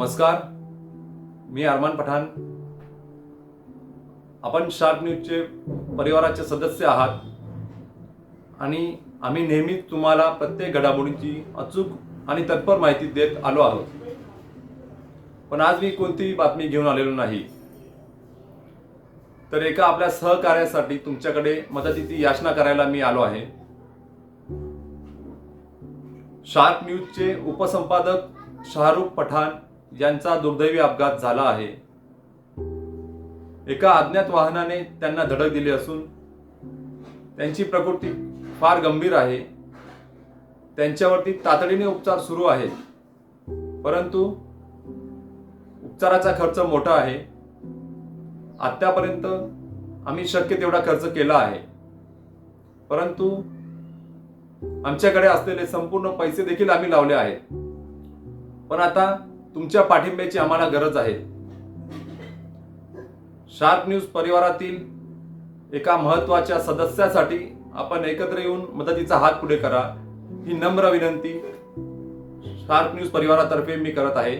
नमस्कार मी अरमान पठाण. आपण शार्प न्यूजचे परिवाराचे सदस्य आहात आणि आम्ही नेहमीच तुम्हाला प्रत्येक घडामोडींची अचूक आणि तत्पर माहिती देत आलो आहोत. पण आज मी कोणतीही बातमी घेऊन आलेलो नाही. तर एका आपल्या सहकार्यासाठी तुमच्याकडे मदतीची याचना करायला मी आलो आहे. शार्प न्यूजचे उपसंपादक शाहरुख पठाण यांचा दुर्दैवी अपघात झाला आहे. एका अज्ञात वाहनाने त्यांना धडक दिली असून त्यांची प्रकृती फार गंभीर आहे. त्यांच्यावरती तातडीने उपचार सुरू आहेत. परंतु उपचाराचा खर्च मोठा आहे. आत्तापर्यंत आम्ही शक्य तेवढा खर्च केला आहे. परंतु आमच्याकडे असलेले संपूर्ण पैसे देखील आम्ही लावले आहेत. पण आता तुमच्या पाठिंब्याची आम्हाला गरज आहे. शार्प न्यूज परिवारातील एका महत्त्वाच्या सदस्यासाठी आपण एकत्र येऊन मदतीचा हात पुढे करा ही नम्र विनंती शार्प न्यूज परिवारातर्फे मी करत आहे.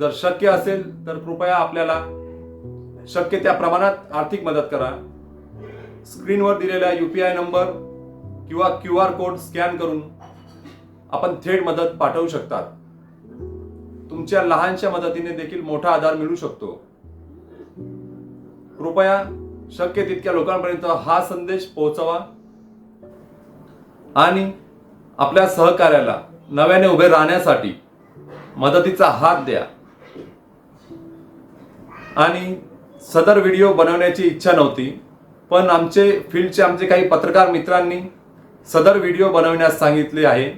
जर शक्य असेल तर कृपया आपल्याला शक्य त्या प्रमाणात आर्थिक मदत करा. स्क्रीनवर दिलेला यू पी आय नंबर किंवा क्यू आर कोड स्कॅन करून आपण थेट मदत पाठवू शकतात. तुमच्या लहानशा मदतीने देखील मोठा आधार मिळू शकतो. कृपया शक्य तितक्या लोकांपर्यंत हा संदेश पोहोचवा आणि आपल्या सहकार्याला नव्याने उभे राहण्यासाठी मदतीचा हात द्या. आणि सदर व्हिडिओ बनवण्याची इच्छा नव्हती पण आमचे फील्डचे आमचे काही पत्रकार मित्रांनी सदर व्हिडिओ बनवण्यास सांगितले आहे.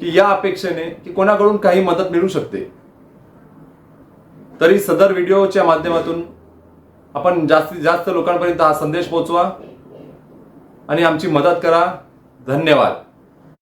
की या अपेक्षेने की कोणाकडून काही मदत मिळू शकते. तरी सदर व्हिडिओच्या माध्यमातून आपण जास्तीत जास्त लोकांपर्यंत हा संदेश पोहोचवा आणि आमची मदत करा. धन्यवाद.